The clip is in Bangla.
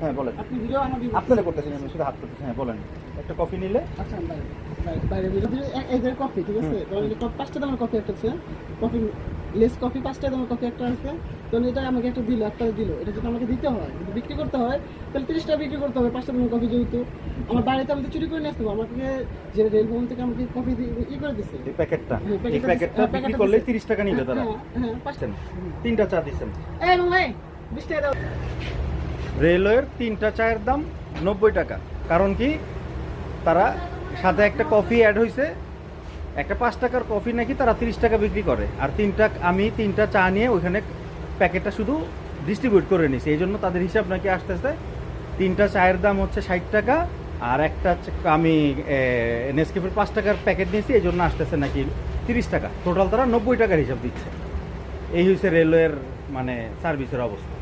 হ্যাঁ বলেন। আপনি ভিডিও দিন। আপনারা করতেছেন আমি শুধু হাত করতেছি হ্যাঁ বলেন। একটা কফি নিলে? আচ্ছা বাইরে এই যে কফি ঠিক আছে? পাঁচটা দামের কফি একটা আছে। কফি লেস কফি পাঁচটা দামের কফি একটা আছে। তো এটা আমাকে একটা দিল একটা দিল। এটা যদি আমাকে দিতে হয় যদি বিক্রি করতে হয় তাহলে তিরিশ টাকা বিক্রি করতে হবে পাঁচটা দামের কফি যেহেতু। আমার বাড়িতে আমি তো চুরি করে নিয়ে আসতে আমাকে যে রেল ভবন থেকে আমাকে কফি ই করে দিচ্ছে এই প্যাকেটটা? হ্যাঁ, এই প্যাকেটটা হ্যাঁ, বিক্রি করলে তিরিশ টাকা নিবে তারা। হ্যাঁ হ্যাঁ পাঁচটা। তিনটা চা দিচ্ছেন এই ভাই বিশ টাকা দাও। রেলওয়ের তিনটা চায়ের দাম নব্বই টাকা। কারণ কি? তারা সাথে একটা কফি অ্যাড হয়েছে একটা পাঁচ টাকার কফি নাকি তারা তিরিশ টাকা বিক্রি করে। আর তিনটা, আমি তিনটা চা নিয়ে ওইখানে প্যাকেটটা শুধু ডিস্ট্রিবিউট করে নিছি। এই জন্য তাদের হিসাব নাকি আস্তে আস্তে তিনটা চায়ের দাম হচ্ছে ষাট টাকা, আর একটা আমি নেসকেফের পাঁচ টাকার প্যাকেট নিয়েছি, এই জন্য আসতেছে নাকি তিরিশ টাকা। টোটাল তারা নব্বই টাকার হিসাব দিচ্ছে। এই হচ্ছে রেলওয়ের মানে সার্ভিসের অবস্থা।